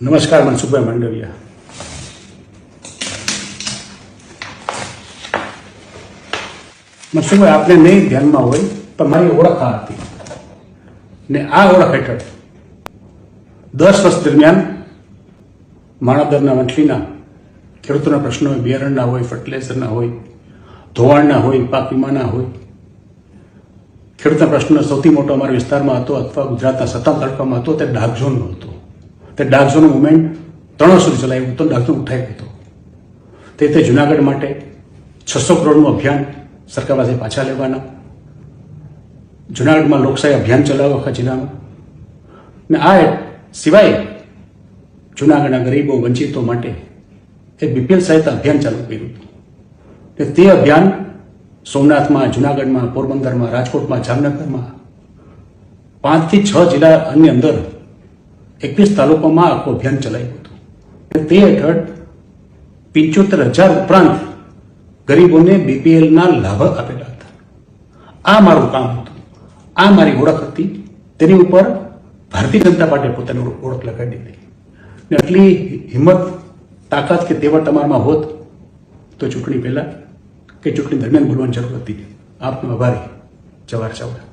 નમસ્કાર મનસુખભાઈ માંડવિયા. મનસુખભાઈ, આપને નહીં ધ્યાનમાં હોય, પણ મારી ઓળખ આ હતી. ને આ ઓળખ હેઠળ દસ વર્ષ દરમિયાન માણાદરના વંટલીના ખેડૂતોના પ્રશ્નો હોય, બિયારણના હોય ફર્ટિલાઇઝરના હોય, ધોવાણના હોય, પાક વીમાના હોય, ખેડૂતના પ્રશ્નો સૌથી મોટો અમારા વિસ્તારમાં હતો અથવા ગુજરાતના સત્તા તાલુકામાં હતો, તે ડાર્ક ઝોનનો હતો. તે ડાર્ક મુમેન્ટ ત્રણ સુધી ચલાવ્યું તો ઝોન ઉઠાઈ હતો. તે તે જુનાગઢ માટે છસો કરોડનું અભિયાન સરકાર પાસે પાછા લેવાના. જુનાગઢમાં લોકશાહી અભિયાન ચલાવવા આખા ને આ સિવાય જુનાગઢના ગરીબો વંચિતો માટે એ બીપીએલ સહિત અભિયાન ચાલુ કર્યું હતું. તે અભિયાન સોમનાથમાં, જુનાગઢમાં, પોરબંદરમાં, રાજકોટમાં, જામનગરમાં પાંચથી છ જિલ્લાની અંદર એકવીસ તાલુકામાં આખું અભિયાન ચલાવ્યું હતું. તે હેઠળ પિંચોતેર હજાર ઉપરાંત ગરીબોને બીપીએલના લાભ આપેલા હતા. આ મારું કામ હતું. આ મારી ઓળખ હતી. તેની ઉપર ભારતીય જનતા પાર્ટીએ પોતાની ઓળખ લગાડી દીધી ને આટલી હિંમત, તાકાત કે તેવડ તમારામાં હોત તો ચૂંટણી પહેલા કે ચૂંટણી દરમિયાન બોલવાની જરૂર હતી. આપનો આભારી. જવાહર ચાવડા.